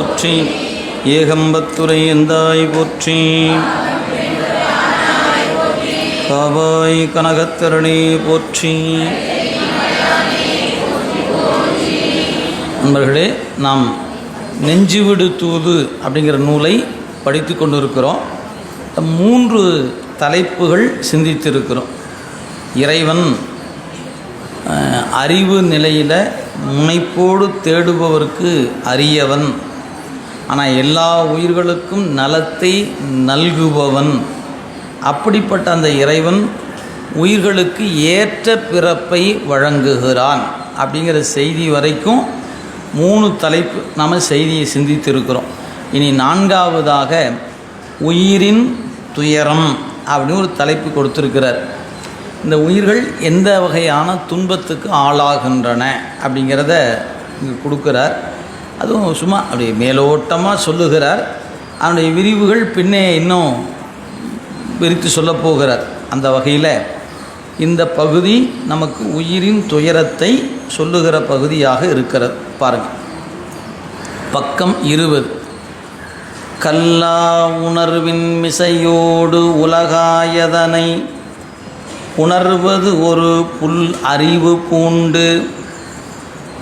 போற்றி. ஏகம்பத்துரை எந்தாய் போற்றி. காவாய் கனகத்தரணி போற்றி. நண்பர்களே நாம் நெஞ்சுவிடு தூது அப்படிங்கிற நூலை படித்து கொண்டிருக்கிறோம். மூன்று தலைப்புகள் சிந்தித்திருக்கிறோம். இறைவன் அறிவு நிலையில் முனைப்போடு தேடுபவருக்கு அரியவன். ஆனால் எல்லா உயிர்களுக்கும் நலத்தை நல்குபவன். அப்படிப்பட்ட அந்த இறைவன் உயிர்களுக்கு ஏற்ற பிறப்பை வழங்குகிறான். அப்படிங்கிற செய்தி வரைக்கும் மூணு தலைப்பு நாம் செய்தியை சிந்தித்திருக்கிறோம். இனி நான்காவதாக உயிரின் துயரம் அப்படின்னு ஒரு தலைப்பு கொடுத்துருக்கிறார். இந்த உயிர்கள் எந்த வகையான துன்பத்துக்கு ஆளாகின்றன அப்படிங்கிறத இங்கே கொடுக்குறார். அதுவும் சும்மா அப்படி மேலோட்டமாக சொல்லுகிறார். அவனுடைய விரிவுகள் பின்னே இன்னும் விரித்து சொல்லப்போகிறார் அந்த வகையில் இந்த பகுதி நமக்கு உயிரின் துயரத்தை சொல்லுகிற பகுதியாக இருக்கிறது. பாருங்கள் பக்கம் இருபது. கல்லா உணர்வின் மிசையோடு உலகாயதனை உணர்வது ஒரு புல் அறிவு பூண்டு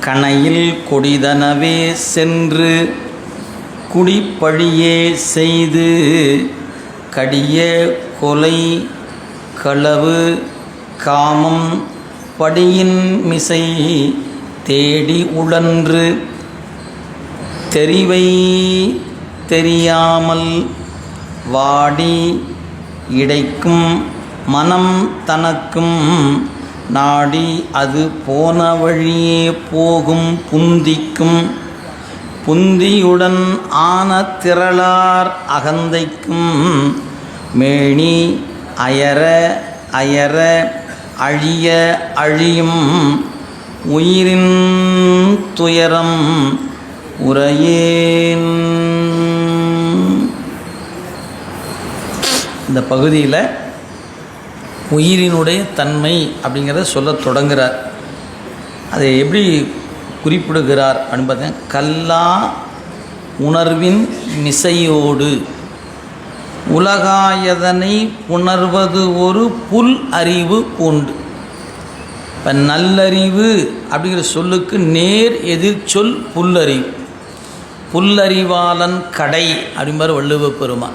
கணையில் கொடிதனவே சென்று குடிப்பழியே செய்து கடிய கொலை களவு காமம் படியின் மிசை தேடி உழன்று தெரிவை தெரியாமல் வாடி இடைக்கும் மனம் தனக்கும் நாடி அது போன வழியே போகும் புந்திக்கும். புந்தியுடன் ஆன திரளார் அகந்தைக்கும். மேனி அயர அயர அழிய அழியும். உயிரின் துயரம் உரையேன் இந்த பகுதியில் உயிரினுடைய தன்மை அப்படிங்கிறத சொல்ல தொடங்குகிறார் அதை எப்படி குறிப்பிடுகிறார் அப்படின்னு பார்த்தீங்கன்னா கல்லா உணர்வின் மிசையோடு. உலகாயதனை உணர்வது ஒரு புல் அறிவு பூண்டு இப்போ நல்லறிவு அப்படிங்கிற சொல்லுக்கு நேர் எதிர் சொல் புல்லறிவு. புல்லறிவாளன் கடை அப்படிம்பார் வள்ளுவ பெருமான்.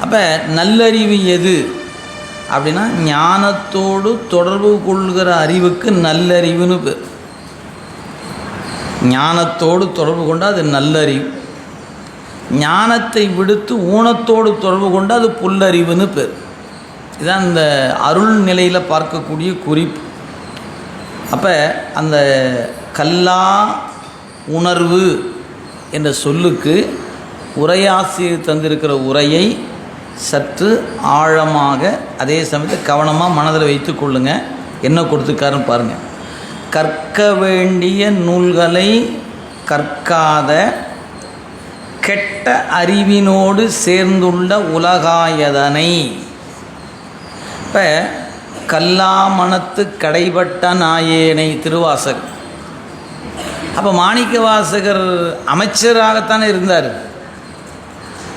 அப்போ நல்லறிவு எது? அப்படின்னா ஞானத்தோடு தொடர்பு கொள்கிற அறிவுக்கு நல்லறிவுன்னு பேர். ஞானத்தோடு தொடர்பு கொண்டால் அது நல்லறிவு. ஞானத்தை விடுத்து ஊனத்தோடு தொடர்பு கொண்டால் அது புல்லறிவுன்னு பேர். இதான் இந்த அருள் நிலையில் பார்க்கக்கூடிய குறிப்பு. அப்போ அந்த கல்லா உணர்வு என்ற சொல்லுக்கு உரையாசிரியர் தந்திருக்கிற உரையை சற்று ஆழமாக அதே சமயத்தில் கவனமாக மனதில் வைத்து கொள்ளுங்கள் என்ன கொடுத்துருக்காருன்னு பாருங்கள் கற்க வேண்டிய நூல்களை கற்காத கெட்ட அறிவினோடு சேர்ந்துள்ள உலகாயதனை. இப்போ கல்லாமணத்து கடைபட்ட நாயேனை திருவாசகர். அப்போ மாணிக்க வாசகர் அமைச்சராகத்தானே இருந்தார்.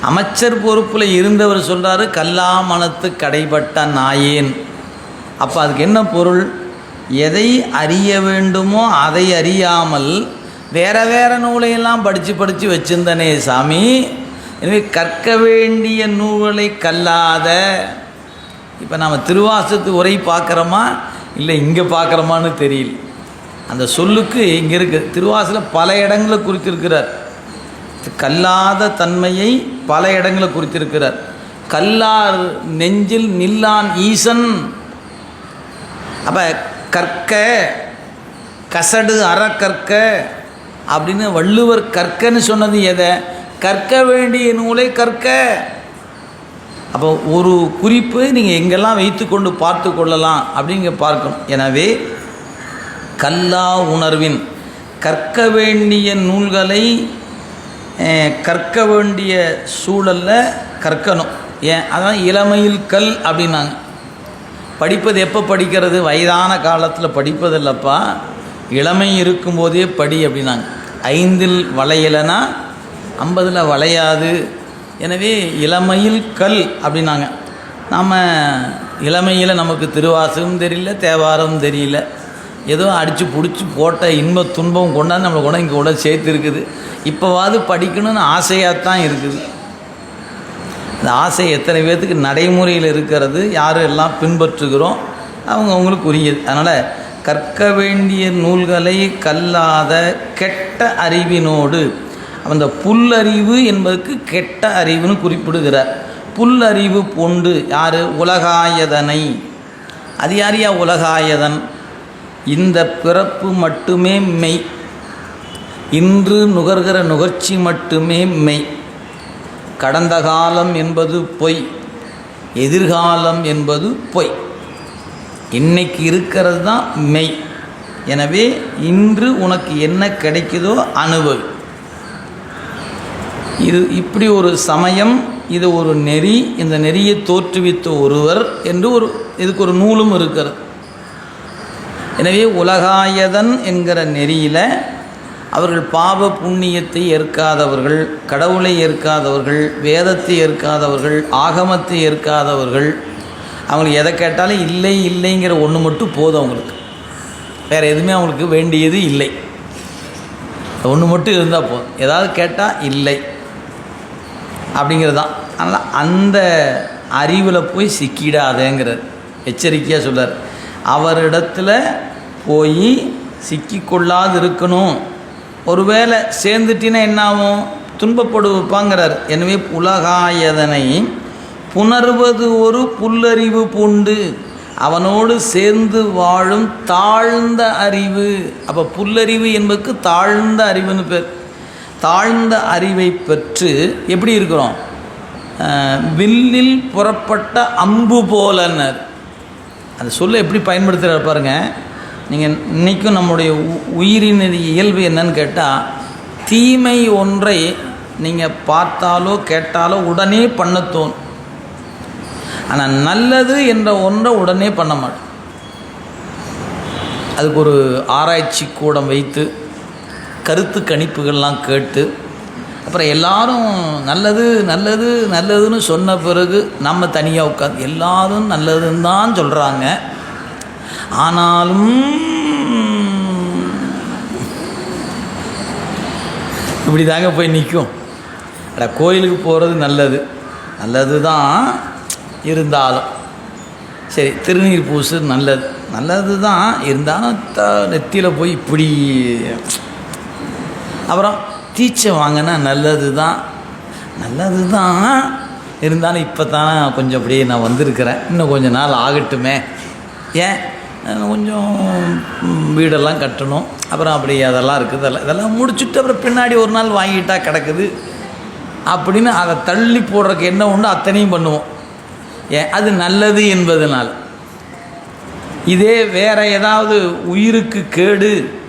அமைச்சர் பொறுப்பில் இருந்தவர் சொல்கிறாரு கல்லாமணத்து கடைபட்ட நாயேன். அப்போ அதுக்கு என்ன பொருள்? எதை அறிய வேண்டுமோ அதை அறியாமல் வேற வேற நூலையெல்லாம் படித்து படித்து வச்சிருந்தனே சாமி. எனவே கற்க வேண்டிய நூல்களை கல்லாத இப்போ நாம் திருவாசத்து உரை பார்க்குறோமா? இல்லை இங்கே பார்க்குறோமான்னு தெரியல. அந்த சொல்லுக்கு இங்கே இருக்குது திருவாசில் பல இடங்களை குறித்திருக்கிறார் கல்லாத தன்மையை பல இடங்களை குறித்திருக்கிறார். கல்லார் நெஞ்சில் நில்லான் ஈசன். அப்போ கற்க கசடு அற கற்க அப்படின்னு வள்ளுவர் கற்கன்னு சொன்னது எதை? கற்க வேண்டிய நூலை கற்க. அப்போ ஒரு குறிப்பு நீங்கள் எங்கெல்லாம் வைத்துக்கொண்டு பார்த்து கொள்ளலாம் அப்படிங்க பார்க்கணும். எனவே கல்லா உணர்வின் கற்க வேண்டிய நூல்களை கற்க வேண்டிய சூழலில் கற்கணும். ஏன் அதான் இளமையில் கல் அப்படின்னாங்க. படிப்பது எப்போ படிக்கிறது? வயதான காலத்தில் படிப்பதில்லப்பா. இளமை இருக்கும்போதே படி அப்படின்னாங்க. ஐந்தில் வளையலைனா ஐம்பதில் வளையாது. எனவே இளமையில் கல் அப்படின்னாங்க. நாம் இளமையில் நமக்கு திருவாசகம் தெரியல தேவாரம் தெரியல. ஏதோ அடித்து பிடிச்சி போட்ட இன்ப துன்பம் கொண்டாந்து நம்மளை கொண்டாந்து இங்கே கூட சேர்த்துருக்குது. இப்போவாது படிக்கணும்னு ஆசையாக தான் இருக்குது. இந்த ஆசை எத்தனை பேர்த்துக்கு நடைமுறையில் இருக்கிறது யார் எல்லாம் பின்பற்றுகிறோம் அவங்க அவங்களுக்கு உரியது. அதனால் கற்க வேண்டிய நூல்களை கல்லாத கெட்ட அறிவினோடு அந்த புல்லறிவு என்பதற்கு கெட்ட அறிவுன்னு குறிப்பிடுகிறார். புல்லறிவு பொண்டு யார்? உலகாயதனை. அது உலகாயதன்? இந்த பிறப்பு மட்டுமே மெய். இன்று நுகர்கிற நுகர்ச்சி மட்டுமே மெய். கடந்த காலம் என்பது பொய் எதிர்காலம் என்பது பொய். இன்னைக்கு இருக்கிறது தான் மெய். எனவே இன்று உனக்கு என்ன கிடைக்குதோ அனுபவி இது இப்படி ஒரு சமயம் இது ஒரு நெறி இந்த நெறியை தோற்றுவித்த ஒருவர் என்று ஒரு இதுக்கு ஒரு நூலும் இருக்கிறது. எனவே உலகாயதன் என்கிற நெறியில் அவர்கள் பாவ புண்ணியத்தை ஏற்காதவர்கள் கடவுளை ஏற்காதவர்கள் வேதத்தை ஏற்காதவர்கள் ஆகமத்தை ஏற்காதவர்கள் அவங்களுக்கு எதை கேட்டாலும் இல்லை இல்லைங்கிற ஒன்று மட்டும் போதும் அவங்களுக்கு. வேறு எதுவுமே அவங்களுக்கு வேண்டியது இல்லை. ஒன்று மட்டும் இருந்தால் போதும். ஏதாவது கேட்டால் இல்லை. அப்படிங்கிறது தான் அதனால் அந்த அறிவில் போய் சிக்கிடாதேங்கிறார். எச்சரிக்கையாக சொல்கிறார் அவரிடத்துல போய் சிக்கிக்கொள்ளாது இருக்கணும் ஒருவேளை சேர்ந்துட்டினா என்னாகும்? துன்பப்படுவிப்பாங்கிறார் எனவே உலகாயதனை புணர்வது ஒரு புல்லறிவு பூண்டு. அவனோடு சேர்ந்து வாழும் தாழ்ந்த அறிவு. அப்போ புல்லறிவு என்பதுக்கு தாழ்ந்த அறிவுன்னு பேர். தாழ்ந்த அறிவை பெற்று எப்படி இருக்கிறோம்? வில்லில் புறப்பட்ட அம்பு போலன்னர். அந்த சொல்ல எப்படி பயன்படுத்துகிறார் பாருங்கள் நீங்கள் இன்றைக்கும் நம்முடைய உ- உயிரின் இயல்பு என்னன்னு கேட்டால் தீமை ஒன்றை நீங்கள் பார்த்தாலோ கேட்டாலோ உடனே பண்ண தோணும். ஆனால் நல்லது என்ற ஒன்றை உடனே பண்ண மாட்டோம். அதுக்கு ஒரு ஆராய்ச்சி கூடம் வைத்து கருத்து கணிப்புகள்லாம் கேட்டு அப்புறம் எல்லாரும் நல்லது நல்லது நல்லதுன்னு சொன்ன பிறகு நம்ம தனியாக உட்காந்து எல்லாரும் நல்லதுன்னு தான் சொல்கிறாங்க ஆனாலும் இப்படி தாங்க போய் நிற்கும் அட கோயிலுக்கு போகிறது நல்லது. நல்லது தான் இருந்தாலும். சரி திருநீர் பூசு நல்லது. நல்லது தான் இருந்தாலும் த நெத்தியில் போய் இப்படி. அப்புறம் தீச்சை வாங்கினா நல்லது தான் நல்லது தான் இருந்தாலும் இப்போ தான் கொஞ்சம் அப்படியே நான் வந்திருக்கிறேன். இன்னும் கொஞ்ச நாள் ஆகட்டுமே. ஏன்? கொஞ்சம் வீடெல்லாம் கட்டணும். அப்புறம் அப்படி அதெல்லாம் இருக்குது. அதெல்லாம் இதெல்லாம் முடிச்சுட்டு அப்புறம் பின்னாடி ஒரு நாள் வாங்கிட்டா கிடக்குது. அப்படின்னு அதை தள்ளி போடுறதுக்கு என்ன உண்டோ அத்தனையும் பண்ணுவோம். ஏன்? அது நல்லது என்பதனால். இதே வேறு ஏதாவது உயிருக்கு கேடு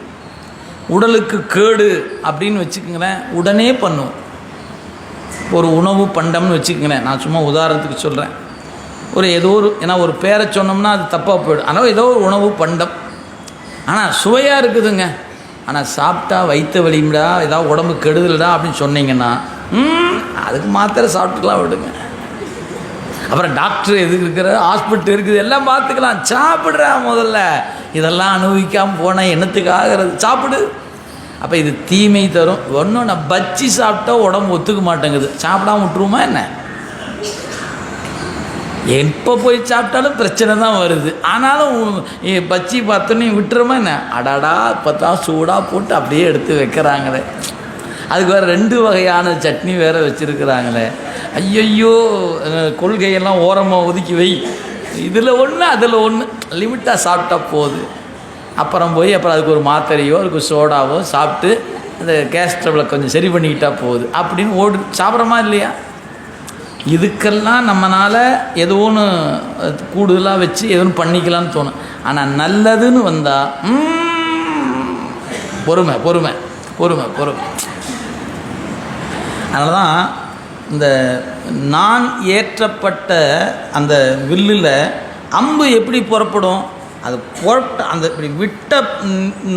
உடலுக்கு கேடு அப்படின்னு வச்சுக்கோங்களேன் உடனே பண்ணுவோம். ஒரு உணவு பண்டம்னு வச்சுக்கோங்களேன். நான் சும்மா உதாரணத்துக்கு சொல்கிறேன் ஒரு ஏதோ ஒரு ஏன்னா ஒரு பேரை சொன்னோம்னா அது தப்பாக போயிடும். ஆனால் ஏதோ ஒரு உணவு பண்டம். ஆனால் சுவையாக இருக்குதுங்க. ஆனால் சாப்பிட்டா வயிற்று வலிம்டா ஏதாவது உடம்பு கெடுதல்டா அப்படின்னு சொன்னீங்கன்னா ம், அதுக்கு மாத்திரை சாப்பிட்டுக்கலாம் விடுங்க. அப்புறம் டாக்டர் எதுக்கு இருக்கிற ஹாஸ்பிட்டல் இருக்குது எல்லாம் பார்த்துக்கலாம். சாப்பிட்றா முதல்ல. இதெல்லாம் அனுபவிக்காமல் போனால் என்னத்துக்கு ஆகிறது? சாப்பிடு. அப்போ இது தீமை தரும். ஒன்றும் நான் பச்சி சாப்பிட்டா உடம்பு ஒத்துக்க மாட்டேங்குது. சாப்பிடாம விட்டுருமா என்ன? எப்போ போய் சாப்பிட்டாலும் பிரச்சனை தான் வருது. ஆனாலும் பச்சி பார்த்தோன்னே விட்டுருமா என்ன? அடாடா இப்போ தான் சூடாக போட்டு அப்படியே எடுத்து வைக்கிறாங்களே. அதுக்கு வேறு ரெண்டு வகையான சட்னி வேறு வச்சுருக்கிறாங்களே. ஐயையோ கொள்கையெல்லாம் ஓரமாக ஒதுக்கி வை. இதில் ஒன்று அதில் ஒன்று லிமிட்டாக சாப்பிட்டா போகுது அப்புறம் போய் அப்புறம் அதுக்கு ஒரு மாத்திரையோ அதுக்கு சோடாவோ சாப்பிட்டு அந்த கேஸ் ட்ரபிளை கொஞ்சம் சரி பண்ணிக்கிட்டால் போகுது அப்படின்னு ஓடு சாப்பிட்றோமா இல்லையா? இதுக்கெல்லாம் நம்மளால் ஏதோ ஒன்று கூடுதலாக வச்சு எதுவும் ஒன்று பண்ணிக்கலாம்னு தோணும். ஆனால் நல்லதுன்னு வந்தால் பொறுமை பொறுமை பொறுமை பொறுமை. அதனால தான் இந்த நான் ஏற்றப்பட்ட அந்த வில்லில் அம்பு எப்படி புறப்படும்? அது புறப்பட்ட அந்த இப்படி விட்ட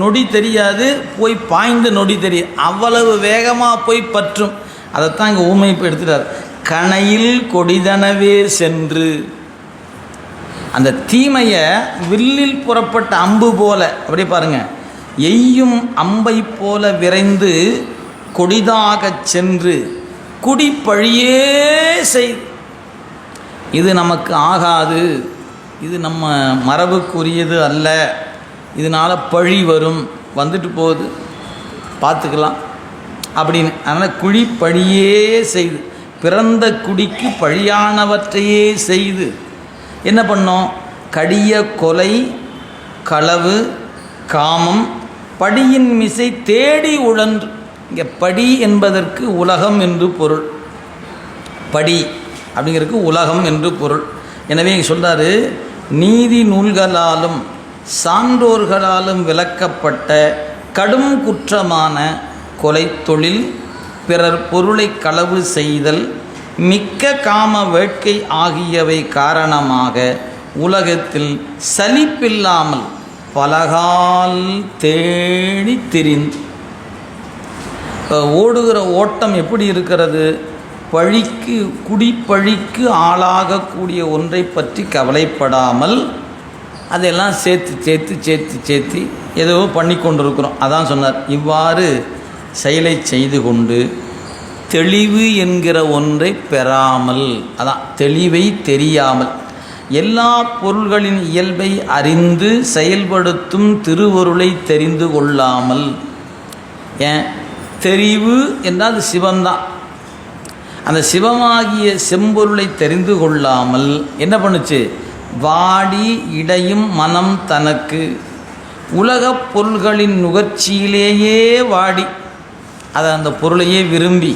நொடி தெரியாது போய் பாய்ந்த நொடி தெரியும் அவ்வளவு வேகமாக போய் பற்றும். அதைத்தான் இங்கே ஊமை இப்போ எடுத்துட்டார். கணையில் கொடிதனவே சென்று. அந்த தீமையை வில்லில் புறப்பட்ட அம்பு போல அப்படியே பாருங்க எய்யும் அம்பை போல விரைந்து கொடிதாகச் சென்று குடிப்பழியே செய். இது நமக்கு ஆகாது. இது நம்ம மரபுக்குரியது அல்ல. இதனால் பழி வரும். வந்துட்டு போகுது. பார்த்துக்கலாம். அப்படின்னு. அதனால் குழி பழியே செய்து. பிறந்த குடிக்கு பழியானவற்றையே செய்து. என்ன பண்ணோம்? கடிய கொலை களவு காமம் படியின் மிசை தேடி உழன்று. இங்கே படி என்பதற்கு உலகம் என்று பொருள். படி அப்படிங்கிறதுக்கு உலகம் என்று பொருள். எனவே இங்கே சொல்றாரு நீதி நூல்களாலும் சான்றோர்களாலும் விளக்கப்பட்ட கடும் குற்றமான கொலை தொழில் பிறர் பொருளை களவு செய்தல் மிக்க காம வேட்கை ஆகியவை காரணமாக உலகத்தில் சலிப்பில்லாமல் பலகால் தேடி திரிந்து ஓடுகிற ஓட்டம் எப்படி இருக்கிறது? பழிக்கு குடிப்பழிக்கு ஆளாகக்கூடிய ஒன்றை பற்றி கவலைப்படாமல் அதெல்லாம் சேர்த்து சேர்த்து சேர்த்து சேர்த்து ஏதோ பண்ணி கொண்டிருக்கிறோம் அதான் சொன்னார். இவ்வாறு செயலை செய்து கொண்டு தெளிவு என்கிற ஒன்றை பெறாமல் அதான் தெளிவை தெரியாமல் எல்லா பொருள்களின் இயல்பை அறிந்து செயல்படுத்தும் திருவருளை தெரிந்து கொள்ளாமல். ஏன்? தெரிவு என்றால் அது சிவம்தான் அந்த சிவமாகிய செம்பொருளை தெரிந்து கொள்ளாமல் என்ன பண்ணுச்சு? வாடி இடையும் மனம் தனக்கு. உலகப் பொருள்களின் நுகர்ச்சியிலேயே வாடி. அதை அந்த பொருளையே விரும்பி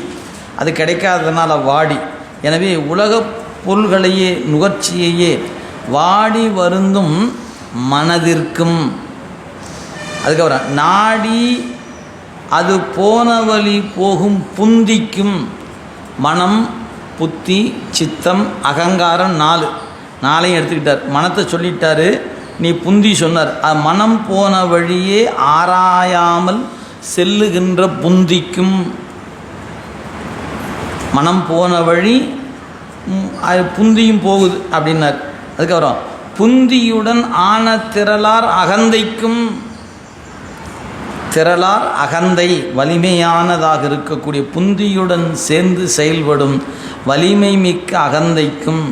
அது கிடைக்காததுனால வாடி. எனவே உலகப் பொருள்களையே நுகர்ச்சியையே வாடி வருந்தும் மனதிற்கும். அதுக்கப்புறம் நாடி அது போன வழி போகும் புந்திக்கும். மனம் புத்தி சித்தம் அகங்காரம் நாலு. நாளையும் எடுத்துக்கிட்டார். மனத்தை சொல்லிட்டாரு. நீ புந்தி சொன்னார். அது மனம் போன வழியே ஆராயாமல் செல்லுகின்ற புந்திக்கும் மனம் போன வழி புந்தியும் போகுது அப்படின்னார். அதுக்கப்புறம் புந்தியுடன் ஆன திரளார் அகந்தைக்கும் திரளார் அகந்தை வலிமையானதாக இருக்கக்கூடிய புந்தியுடன் சேர்ந்து செயல்படும் வலிமை மிக்க அகந்தைக்கும்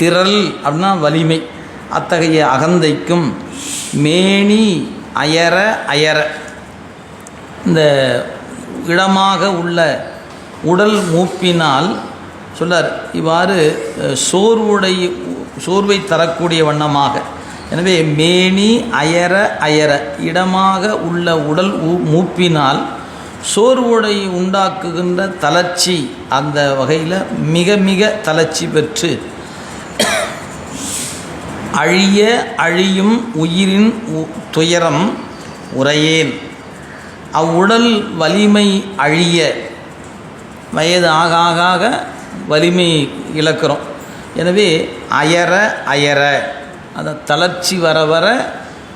திரள் அப்படின்னா வலிமை அத்தகைய அகந்தைக்கும் மேனி அயர அயர. இந்த இடமாக உள்ள உடல் மூப்பினால் சொல்லார் இவ்வாறு சோர்வுடைய சோர்வுடை சோர்வை தரக்கூடிய வண்ணமாக. எனவே மேனி அயர அயர இடமாக உள்ள உடல் மூப்பினால் சோர்வுடை உண்டாக்குகின்ற தளர்ச்சி அந்த வகையில் மிக மிக தளர்ச்சி பெற்று அழிய அழியும் உயிரின் உ- துயரம் உரையேன் அவ்வுடல் வலிமை அழிய வயது ஆக ஆக ஆக வலிமை இழக்கிறோம். எனவே அயர அயர அந்த தளர்ச்சி வர வர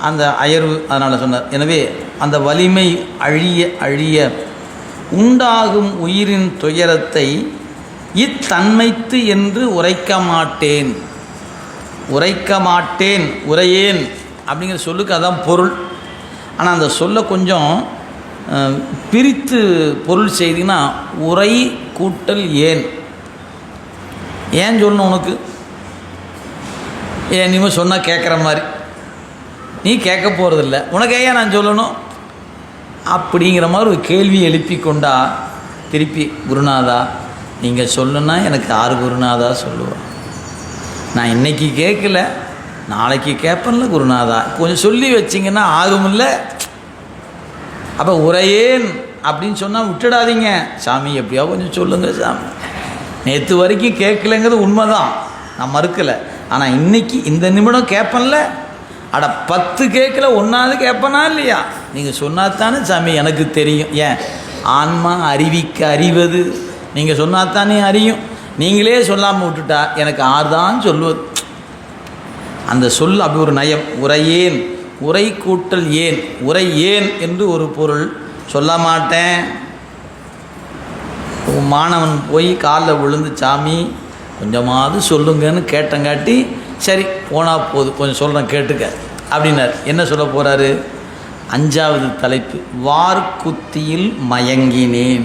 அந்த அயர்வு அதனால் சொன்னார். எனவே அந்த வலிமை அழிய அழிய உண்டாகும் உயிரின் துயரத்தை இத்தன்மைத்து என்று உரைக்க மாட்டேன். உரைக்க மாட்டேன் உரையேன் அப்படிங்கிற சொல்லுக்கு அதான் பொருள். ஆனால் அந்த சொல்ல கொஞ்சம் பிரித்து பொருள் செய்தீங்கன்னா உரை கூட்டல் ஏன்? ஏன் சொல்லணும் உனக்கு? ஏன் நீ சொன்னால் கேட்குற மாதிரி? நீ கேட்க போகிறதில்ல உனக்கு ஏன் நான் சொல்லணும்? அப்படிங்கிற மாதிரி ஒரு கேள்வி எழுப்பி கொண்டா திருப்பி குருநாதா நீங்கள் சொல்லுன்னா எனக்கு ஆறு குருநாதா சொல்லுவாள் நான் இன்னைக்கு கேட்கல நாளைக்கு கேட்பேன்ல குருநாதா. கொஞ்சம் சொல்லி வச்சிங்கன்னா ஆகுமில்ல அப்போ உரையேன் அப்படின்னு சொன்னால் விட்டுடாதீங்க. சாமி எப்படியா கொஞ்சம் சொல்லுங்க சாமி. நேற்று வரைக்கும் கேட்கலங்கிறது உண்மை தான் நான் மறுக்கலை. ஆனால் இன்னைக்கு இந்த நிமிடம் கேட்பேன்ல. அட பத்து கேட்கல ஒன்றாவது கேட்பனா இல்லையா? நீங்கள் சொன்னாத்தானே சாமி எனக்கு தெரியும். ஏன்? ஆன்மா அறிவிக்க அறிவது. நீங்கள் சொன்னாத்தானே அறியும். நீங்களே சொல்லாமல் விட்டுட்டா எனக்கு ஆறுதான் சொல்லுவது. அந்த சொல் அப்படி ஒரு நயம். உரையேன். உரை கூட்டல் ஏன்? உரை ஏன் என்று ஒரு பொருள் சொல்ல மாட்டேன். மாணவன் போய் காலில் விழுந்து சாமி கொஞ்சமாவது சொல்லுங்கன்னு கேட்டங்காட்டி சரி போனால் போதும் கொஞ்சம் சொல்கிறேன் கேட்டுக்க அப்படின்னார். என்ன சொல்ல போகிறாரு அஞ்சாவது தலைப்பு வார்குத்தியில் மயங்கினேன்.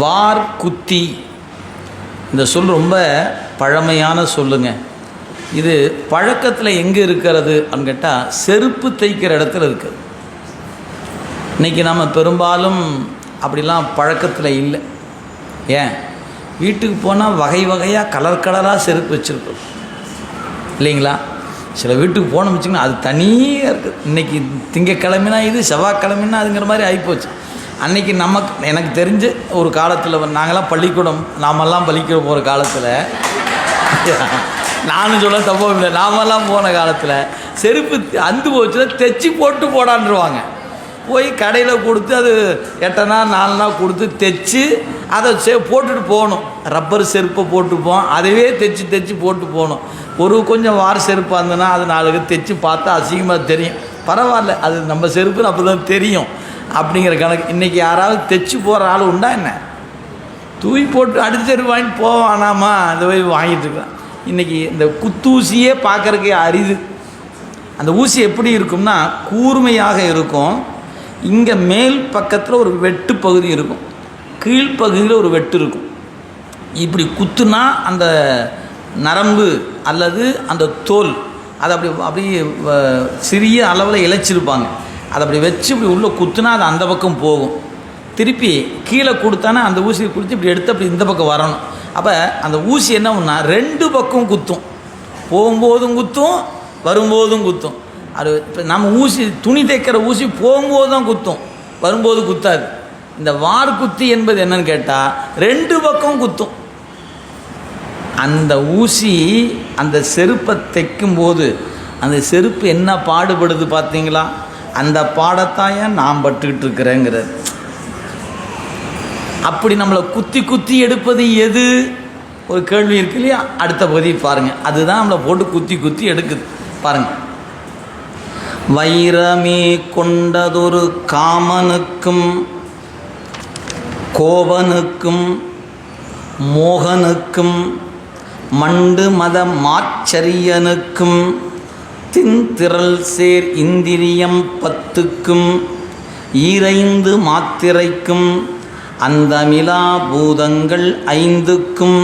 வார்குத்தி இந்த சொல் ரொம்ப பழமையான சொல்லுங்க. இது பழக்கத்தில் எங்கே இருக்கிறது அப்படின்னு கேட்டால் செருப்பு தைக்கிற இடத்துல இருக்குது இன்றைக்கி நம்ம பெரும்பாலும் அப்படிலாம் பழக்கத்தில் இல்லை. ஏன்? வீட்டுக்கு போனால் வகை வகையாக கலர் கலராக செருப்பு வச்சுருக்கோம். இல்லைங்களா? சில வீட்டுக்கு போனோம் வச்சுக்கோங்க அது தனியாக இருக்குது இன்றைக்கி திங்கக்கிழமைனா இது செவ்வாய்க்கிழமைனா அதுங்கிற மாதிரி ஆகிப்போச்சு அன்னைக்கு நமக்கு எனக்கு தெரிஞ்சு ஒரு காலத்தில் நாங்களாம் பள்ளிக்கூடம் நாமெல்லாம் பள்ளிக்கூடம் போகிற காலத்தில் நானும் சொல்ல சம்பவம் இல்லை. நாமெல்லாம் போன காலத்தில் செருப்பு அந்து போச்சுன்னா தைச்சி போட்டு போடான்ருவாங்க போய் கடையில் கொடுத்து அது எட்டனா நாலுனா கொடுத்து தைச்சி அதை செ போட்டுட்டு போகணும். ரப்பர் செருப்பை போட்டுப்போம். அதையே தைச்சி தைச்சி போட்டு போகணும். ஒரு கொஞ்சம் வார செருப்பாக இருந்ததுன்னா அது நாளுக்கு தைச்சி பார்த்தா அசிங்கமாக தெரியும். பரவாயில்ல அது நம்ம செருப்புன்னு அப்போ தான் தெரியும். அப்படிங்கிற கணக்கு. இன்றைக்கி யாராவது தைச்சி போகிற ஆள் உண்டா என்ன? தூய் போட்டு அடுத்த செருப்பு வாங்கிட்டு போவானாமா? அந்த போய் வாங்கிட்டுருக்கேன் இன்றைக்கி இந்த குத்தூசியே பார்க்குறக்கே அரிது. அந்த ஊசி எப்படி இருக்கும்னா கூர்மையாக இருக்கும். இங்கே மேல் பக்கத்தில் ஒரு வெட்டு பகுதி இருக்கும். கீழ்ப்பகுதியில் ஒரு வெட்டு இருக்கும். இப்படி குத்துனா அந்த நரம்பு அல்லது அந்த தோல் அதை அப்படி அப்படியே வ- சிறிய அளவில் இழைச்சிருப்பாங்க. அதை அப்படி வச்சு இப்படி உள்ளே குத்துனா அது அந்த பக்கம் போகும். திருப்பி கீழே கொடுத்தானா அந்த ஊசியை கொடுத்து இப்படி எடுத்து அப்படி இந்த பக்கம் வரணும். அப்போ அந்த ஊசி என்ன பண்ணா ரெண்டு பக்கம் குத்தும். போகும்போதும் குத்தும் வரும்போதும் குத்தும். அது இப்போ நம்ம ஊசி துணி தைக்கிற ஊசி போகும்போது தான் குத்தும். வரும்போது குத்தாது. இந்த வார் குத்தி என்பது என்னன்னு கேட்டால் ரெண்டு பக்கம் குத்தும். அந்த ஊசி அந்த செருப்பை தைக்கும்போது அந்த செருப்பு என்ன பாடுபடுது பார்த்தீங்களா அந்த பாடத்தாயா நான் பட்டுக்கிட்டு இருக்கிறேங்கிறது. அப்படி நம்மளை குத்தி குத்தி எடுப்பது எது? ஒரு கேள்வி இருக்கு இல்லையா? அடுத்த பகுதி பாருங்கள் அதுதான் நம்மளை போட்டு குத்தி குத்தி எடுக்குது. பாருங்கள் வைரமே கொண்டதொரு காமனுக்கும் கோபனுக்கும் மோகனுக்கும் மண்டு மத மாச்சரியனுக்கும் தின்திரள் சேர் இந்திரியம் பத்துக்கும் ஈரைந்து மாத்திரைக்கும் அந்தமிலா பூதங்கள் ஐந்துக்கும்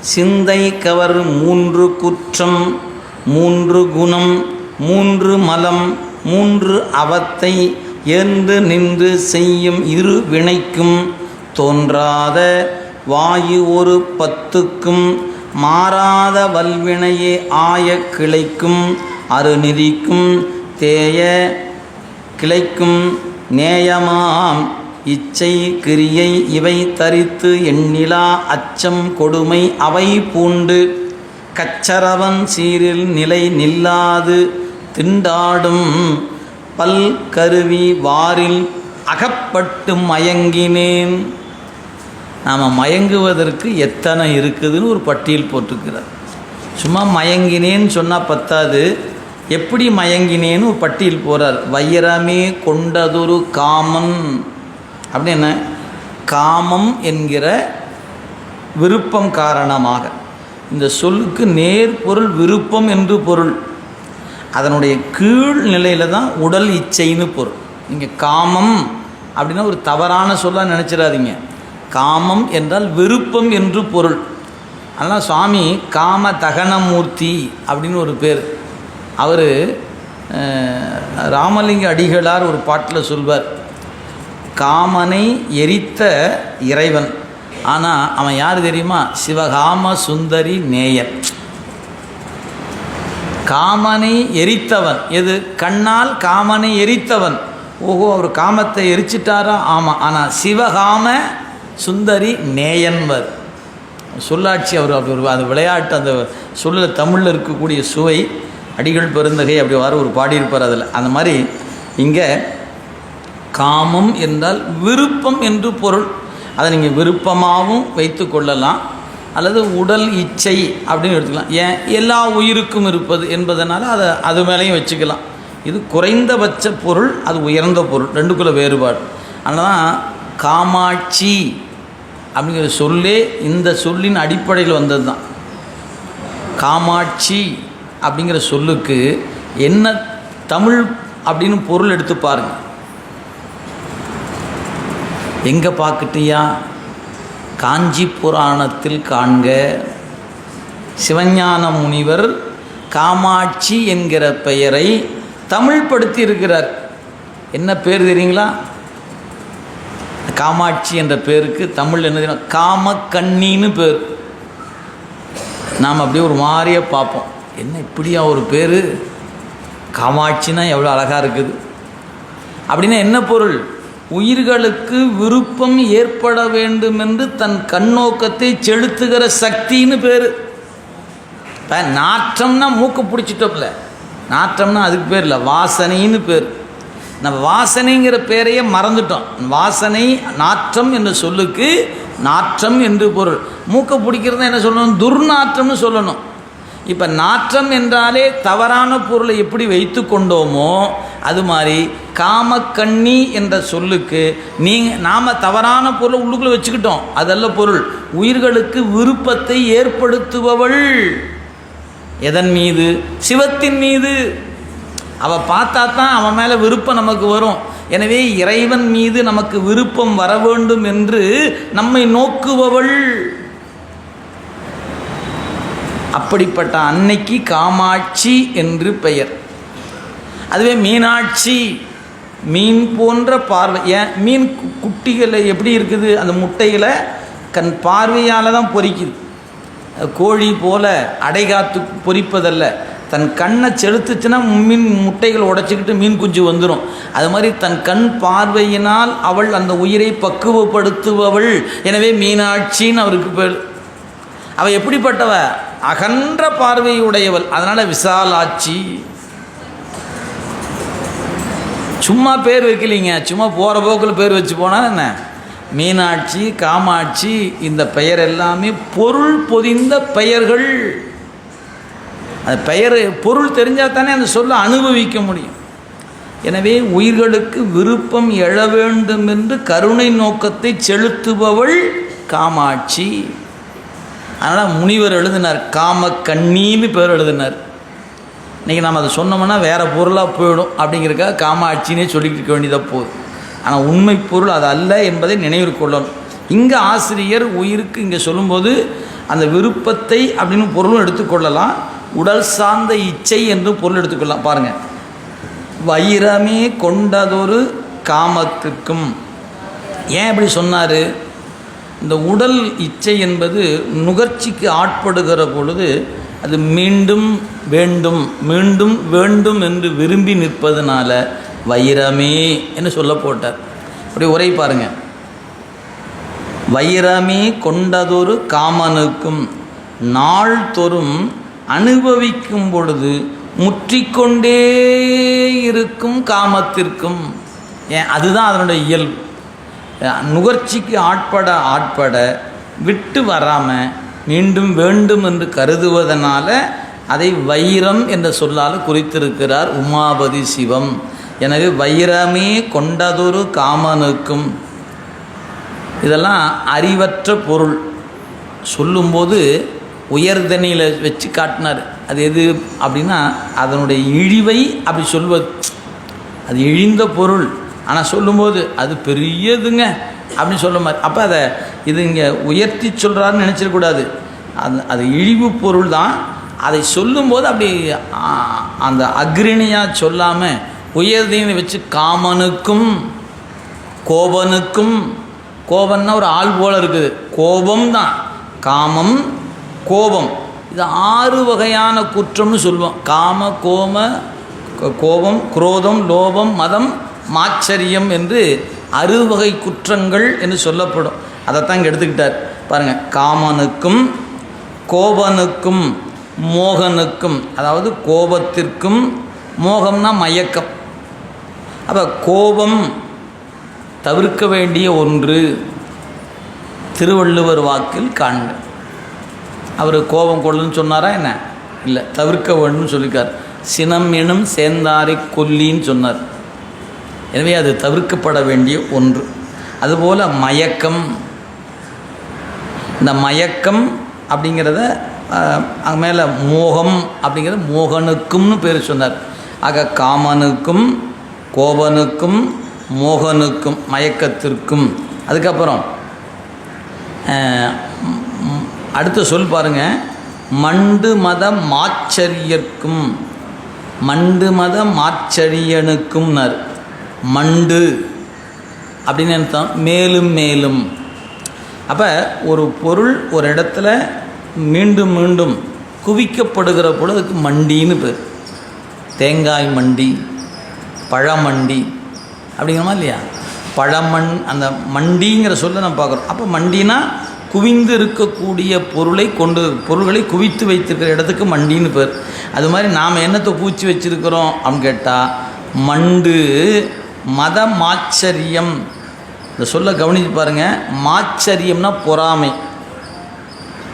சிந்தை கவர் மூன்று குற்றம் மூன்று குணம் மூன்று மலம் மூன்று அவத்தை என்று நின்று செய்யும் இரு வினைக்கும் தோன்றாத வாயு ஒரு பத்துக்கும் மாறாத வல்வினையே ஆய கிளைக்கும் அருநிதிக்கும் தேய கிளைக்கும் நேயமாம். இச்சை கிரியை இவை தரித்து எண்ணிலா அச்சம் கொடுமை அவை பூண்டு. கச்சரவன் சீரில் நிலை நில்லாது திண்டாடும் பல் கருவி வாரில் அகப்பட்டு மயங்கினேன். நாம் மயங்குவதற்கு எத்தனை இருக்குதுன்னு ஒரு பட்டியல் போட்டிருக்கிறார். சும்மா மயங்கினேன்னு சொன்னால் பத்தாது. எப்படி மயங்கினேன்னு ஒரு பட்டியல் போகிறார் வைரமே கொண்டதொரு காமன். அப்படின்னு என்ன? காமம் என்கிற விருப்பம் காரணமாக. இந்த சொல்லுக்கு நேர் பொருள் விருப்பம் என்று பொருள். அதனுடைய கீழ் நிலையில் தான் உடல் இச்சைன்னு பொருள். நீங்கள் காமம் அப்படின்னா ஒரு தவறான சொல்லாக நினச்சிடாதீங்க. காமம் என்றால் விருப்பம் என்று பொருள். அதனால் சுவாமி காம தகனமூர்த்தி அப்படின்னு ஒரு பேர். அவர் ராமலிங்க அடிகளார் ஒரு பாட்டில் சொல்வார். காமனை எரித்த இறைவன். ஆனால் அவன் யார் தெரியுமா? சிவகாம சுந்தரி நேயன். காமனை எரித்தவன். எது? கண்ணால் காமனை எரித்தவன். ஓஹோ அவர் காமத்தை எரிச்சிட்டாரா? ஆமாம் ஆனால் சிவகாம சுந்தரி நேயன்வர். சொல்லாட்சி அவர் அப்படி ஒரு அந்த விளையாட்டு அந்த சொல்ல தமிழில் இருக்கக்கூடிய சுவை அடிகள் பெருந்தகை அப்படி வர ஒரு பாடியிருப்பார் அதில். அந்த மாதிரி இங்கே காமம் என்றால் விருப்பம் என்று பொருள். அதை நீங்கள் விருப்பமாகவும் வைத்து கொள்ளலாம். அல்லது உடல் இச்சை அப்படின்னு எடுத்துக்கலாம். ஏன்? எல்லா உயிருக்கும் இருப்பது என்பதனால் அதை அது மேலேயும் வச்சுக்கலாம். இது குறைந்தபட்ச பொருள் அது உயர்ந்த பொருள். ரெண்டுக்குள்ள வேறுபாடு. அதனால் தான் காமாட்சி அப்படிங்கிற சொல்லே இந்த சொல்லின் அடிப்படையில் வந்தது தான் காமாட்சி அப்படிங்கிற சொல்லுக்கு என்ன தமிழ் அப்படின்னு பொருள் எடுத்து பாருங்கள் எங்கே பார்க்கிட்டியா காஞ்சி புராணத்தில் காண்க. சிவஞான முனிவர் காமாட்சி என்கிற பெயரை தமிழ்படுத்தி இருக்கிறார் என்ன பேர் தெரியுங்களா? காமாட்சி என்ற பேருக்கு தமிழ் என்ன தெரியும்? காமக்கண்ணின்னு பேர். நாம் அப்படியே ஒரு மாதிரியே பார்ப்போம். என்ன இப்படியா ஒரு பேர்? காமாட்சினா எவ்வளோ அழகாக இருக்குது. அப்படின்னா என்ன பொருள்? உயிர்களுக்கு விருப்பம் ஏற்பட வேண்டும் என்று தன் கண்ணோக்கத்தை செலுத்துகிற சக்தின்னு பேர். இப்போ நாற்றம்னா மூக்கு பிடிச்சிட்டோம்ல நாற்றம்னா அதுக்கு பேர் இல்லை வாசனைன்னு பேர். நம்ம வாசனைங்கிற பேரையே மறந்துட்டோம். வாசனை நாற்றம் என்ற சொல்லுக்கு நாற்றம் என்று பொருள். மூக்கை பிடிக்கிறது என்ன சொல்லணும்? துர்நாற்றம்னு சொல்லணும். இப்போ நாற்றம் என்றாலே தவறான பொருளை எப்படி வைத்து கொண்டோமோ அது மாதிரி காமக்கண்ணி என்ற சொல்லுக்கு நீங்கள் நாம் தவறான பொருளை உள்ளுக்குள்ளே வச்சுக்கிட்டோம். அதல்ல பொருள் உயிர்களுக்கு விருப்பத்தை ஏற்படுத்துபவள். எதன் மீது? சிவத்தின் மீது. அவள் பார்த்தா தான் அவன் மேலே விருப்பம் நமக்கு வரும். எனவே இறைவன் மீது நமக்கு விருப்பம் வர வேண்டும் என்று நம்மை நோக்குபவள். அப்படிப்பட்ட அன்னைக்கு காமாட்சி என்று பெயர். அதுவே மீனாட்சி மீன் போன்ற பார்வை. ஏன்? மீன் கு- குட்டிகளை எப்படி இருக்குது? அந்த முட்டைகளை கண் பார்வையால் தான் பொரிக்குது கோழி போல அடைகாத்து பொரிப்பதல்ல தன் கண்ணை செலுத்துச்சுன்னா மீன் முட்டைகள் உடைச்சிக்கிட்டு மீன் குஞ்சு வந்துடும் அது மாதிரி தன் கண் பார்வையினால் அவள் அந்த உயிரை பக்குவப்படுத்துபவள். எனவே மீனாட்சின்னு அவருக்கு பேர். அவள் எப்படிப்பட்டவ? அகன்ற பார்வையுடையவள். அதனால் விசாலாட்சி. சும்மா பேர் வைக்கலீங்க. சும்மா போகிற போக்கில் பேர் வச்சு போனால் என்ன? மீனாட்சி காமாட்சி இந்த பெயர் எல்லாமே பொருள் பொதிந்த பெயர்கள். அந்த பெயர் பொருள் தெரிஞ்சால் தானே அந்த சொல்ல அனுபவிக்க முடியும். எனவே உயிர்களுக்கு விருப்பம் எழ வேண்டும் என்று கருணை நோக்கத்தை செலுத்துபவள் காமாட்சி. அதனால் முனிவர் எழுதினார் காம கண்ணின்னு பேர் எழுதினார். இன்றைக்கி நம்ம அதை சொன்னோம்னா வேறு பொருளாக போயிடும் அப்படிங்கிறக்காக காமாட்சினே சொல்லிக்கிட்டு இருக்க வேண்டியதாக போகுது. ஆனால் உண்மை பொருள் அது அல்ல என்பதை நினைவில் கொள்ளணும். இங்கே ஆசிரியர் உயிருக்கு இங்கே சொல்லும்போது அந்த விருப்பத்தை அப்படின்னு பொருளும் எடுத்துக்கொள்ளலாம் உடல் சார்ந்த இச்சை என்று பொருள் எடுத்துக்கொள்ளலாம் பாருங்கள் வைரமே கொண்டதொரு காமத்துக்கும் ஏன் இப்படி சொன்னார்? இந்த உடல் இச்சை என்பது நுகர்ச்சிக்கு ஆட்படுகிற பொழுது அது மீண்டும் வேண்டும் மீண்டும் வேண்டும் என்று விரும்பி நிற்பதனால வைரமே என்று சொல்ல போட்டார் அப்படி உரை பாருங்க. வைரமே கொண்டதொரு காமனுக்கும் நாள்தோறும் அனுபவிக்கும் பொழுது முற்றிக்கொண்டே இருக்கும் காமத்திற்கும். ஏன்? அதுதான் அதனுடைய இயல்பு. நுகர்ச்சிக்கு ஆட்பட ஆட்பட விட்டு வராமல் மீண்டும் வேண்டும் என்று கருதுவதனால அதை வைரம் என்ற சொல்லால் குறித்திருக்கிறார் உமாபதி சிவம். எனவே வைரமே கொண்டதொரு காமனுக்கும் இதெல்லாம் அறிவற்ற பொருள். சொல்லும்போது உயர்தனியில் வச்சு காட்டினார். அது எது அப்படின்னா அதனுடைய இழிவை அப்படி சொல்வது. அது இழிந்த பொருள். ஆனால் சொல்லும்போது அது பெரியதுங்க அப்படின்னு சொல்ல மாதிரி. அப்போ அதை இது இங்கே உயர்த்தி சொல்கிறாருன்னு நினச்சிடக்கூடாது அது அது இழிவு பொருள் தான். அதை சொல்லும்போது அப்படி அந்த அக்ரிணியாக சொல்லாமல் உயர்தின்னு வச்சு காமனுக்கும் கோபனுக்கும் கோபம்னா ஒரு ஆள் போல் இருக்குது. கோபம் தான். காமம் கோபம். இது ஆறு வகையான குற்றம்னு சொல்லுவோம். காம கோம கோபம் குரோதம் லோபம் மதம் மாச்சரியம் என்று அறுவகை குற்றங்கள் என்று சொல்லப்படும். அதைத்தான் இங்கே எடுத்துக்கிட்டார். பாருங்கள் காமனுக்கும் கோபனுக்கும் மோகனுக்கும் அதாவது கோபத்திற்கும் மோகம்னா மயக்கம். அப்போ கோபம் தவிர்க்க வேண்டிய ஒன்று திருவள்ளுவர் வாக்கில் காண்க. அவர் கோபம் கொள்ளுன்னு சொன்னாரா என்ன? இல்லை தவிர்க்க வேணும்னு சொல்லியிருக்கார். சினம் எனும் சேர்ந்தாரை கொல்லின்னு சொன்னார். எனவே அது தவிர்க்கப்பட வேண்டிய ஒன்று. அதுபோல் மயக்கம். இந்த மயக்கம் அப்படிங்கிறத அது மேலே மோகம் அப்படிங்கிறது மோகனுக்கும்னு பேர் சொன்னார். ஆக காமனுக்கும் கோபனுக்கும் மோகனுக்கும் மயக்கத்திற்கும். அதுக்கப்புறம் அடுத்து அடுத்த சொல் பாருங்க. மண்டு மத மாச்சரியர்க்கும் மண்டு மத மாச்சரியனுக்கும்னார். மண்டு அப்படின்னு அர்த்தம். மேலும் மேலும். அப்போ ஒரு பொருள் ஒரு இடத்துல மீண்டும் மீண்டும் குவிக்கப்படுகிற பொழுது அதுக்கு மண்டின்னு பேர். தேங்காய் மண்டி பழமண்டி அப்படிங்கிறமா இல்லையா? பழமண் அந்த மண்டிங்கிற சொல்ல நம்ம பார்க்குறோம். அப்போ மண்டினா குவிந்து இருக்கக்கூடிய பொருளை கொண்டு பொருள்களை குவித்து வைத்திருக்கிற இடத்துக்கு மண்டின்னு பேர். அது மாதிரி நாம் என்னத்தை பூச்சி வச்சுருக்கிறோம் அப்படின்னு கேட்டால் மண்டு மத மாச்சரியம் இந்த சொல்ல கவனித்து பாருங்கள் மாச்சரியம்னா பொறாமை.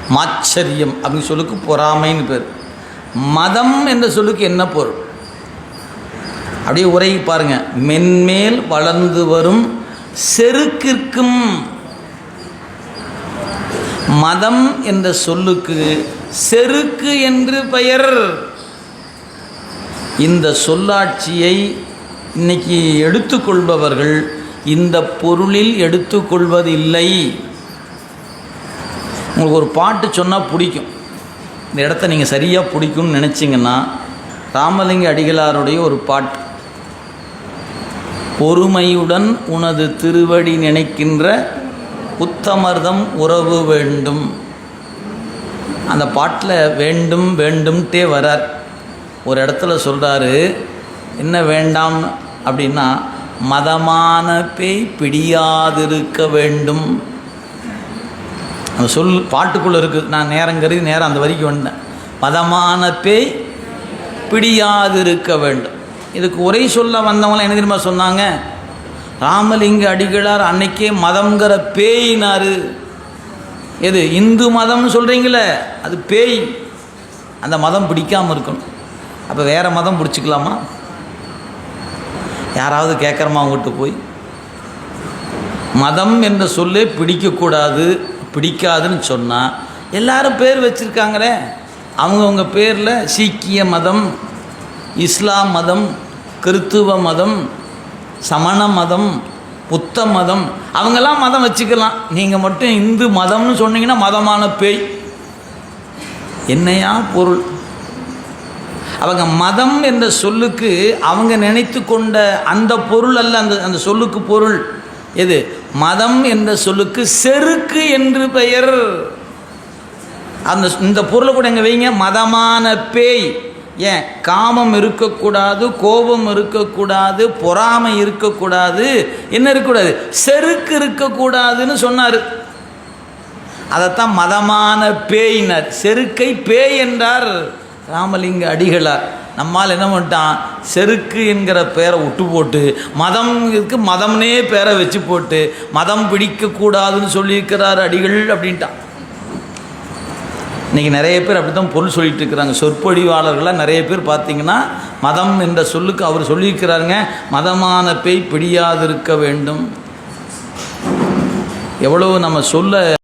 மாச்சரியம் அப்படின்னு சொல்லுக்கு பொறாமைன்னு பேர். மதம் என்ற சொல்லுக்கு என்ன பொருள்? அப்படியே உரை பாருங்க. மென்மேல் வளர்ந்து வரும் செருக்கிற்கும். மதம் என்ற சொல்லுக்கு செருக்கு என்று பெயர். இந்த சொல்லாட்சியை இன்னைக்கு எடுத்துக்கொள்பவர்கள் இந்த பொருளில் எடுத்துக்கொள்வதில்லை. உங்களுக்கு ஒரு பாட்டு சொன்னால் பிடிக்கும். இந்த இடத்த நீங்கள் சரியாக பிடிக்கும்னு நினச்சிங்கன்னா ராமலிங்க அடிகளாருடைய ஒரு பாட்டு. பொறுமையுடன் உனது திருவடி நினைக்கின்ற உத்தமர்தம் உறவு வேண்டும். அந்த பாட்டில் வேண்டும் வேண்டும்ட்டே வரார். ஒரு இடத்துல சொல்கிறாரு என்ன வேண்டாம் அப்படின்னா மதமான பேய் பிடியாதிருக்க வேண்டும். அந்த சொல் பாட்டுக்குள்ளே இருக்குது நான் நேரம் கருதி நேரம் அந்த வரைக்கும் வந்தேன். மதமான பேய் பிடியாதிருக்க வேண்டும். இதுக்கு உரை சொல்ல வந்தவங்களாம் என்ன தெரியுமா சொன்னாங்க? ராமலிங்க அடிகளார் அன்னைக்கே மதம்ங்கிற பேயினார். எது இந்து மதம்னு சொல்கிறீங்களே அது பேய். அந்த மதம் பிடிக்காமல் இருக்கணும். அப்போ வேறு மதம் பிடிச்சிக்கலாமா? யாராவது கேட்குறமா அவங்ககிட்ட போய்? மதம் என்ற சொல்லே பிடிக்கக்கூடாது பிடிக்காதுன்னு சொன்னால் எல்லாரும் பேர் வச்சுருக்காங்களே. அவங்கவுங்க பேரில் சீக்கிய மதம் இஸ்லாம் மதம் கிறித்துவ மதம் சமண மதம் புத்த மதம் அவங்கெல்லாம் மதம் வச்சுக்கலாம். நீங்கள் மட்டும் இந்து மதம்னு சொன்னீங்கன்னா மதமான பேய். என்னையா பொருள்? அவங்க மதம் என்ற சொல்லுக்கு அவங்க நினைத்து கொண்ட அந்த பொருள் அல்ல அந்த அந்த சொல்லுக்கு பொருள். எது? மதம் என்ற சொல்லுக்கு செருக்கு என்று பெயர். அந்த இந்த பொருளை கூட எங்க வைங்க. மதமான பேய். ஏன்? காமம் இருக்கக்கூடாது கோபம் இருக்கக்கூடாது பொறாமை இருக்கக்கூடாது. என்ன இருக்கக்கூடாது? செருக்கு இருக்கக்கூடாதுன்னு சொன்னார். அதைத்தான் மதமான பேயினர். செருக்கை பேய் என்றார். ராமலிங்க அடிகளார் நம்மால் என்ன பண்ணிட்டான்? செருக்கு என்கிற பேரை விட்டு போட்டு மதம் இருக்கு மதம்னே பேரை வச்சு போட்டு மதம் பிடிக்கக்கூடாதுன்னு சொல்லியிருக்கிறார் அடிகள் அப்படின்ட்டான். இன்றைக்கி நிறைய பேர் அப்படி தான் பொருள் சொல்லிட்டு இருக்கிறாங்க. சொற்பொழிவாளர்களாக நிறைய பேர் பார்த்தீங்கன்னா மதம் என்ற சொல்லுக்கு அவர் சொல்லியிருக்கிறாருங்க மதமான பேய் பிடியாதிருக்க வேண்டும். எவ்வளவு நம்ம சொல்ல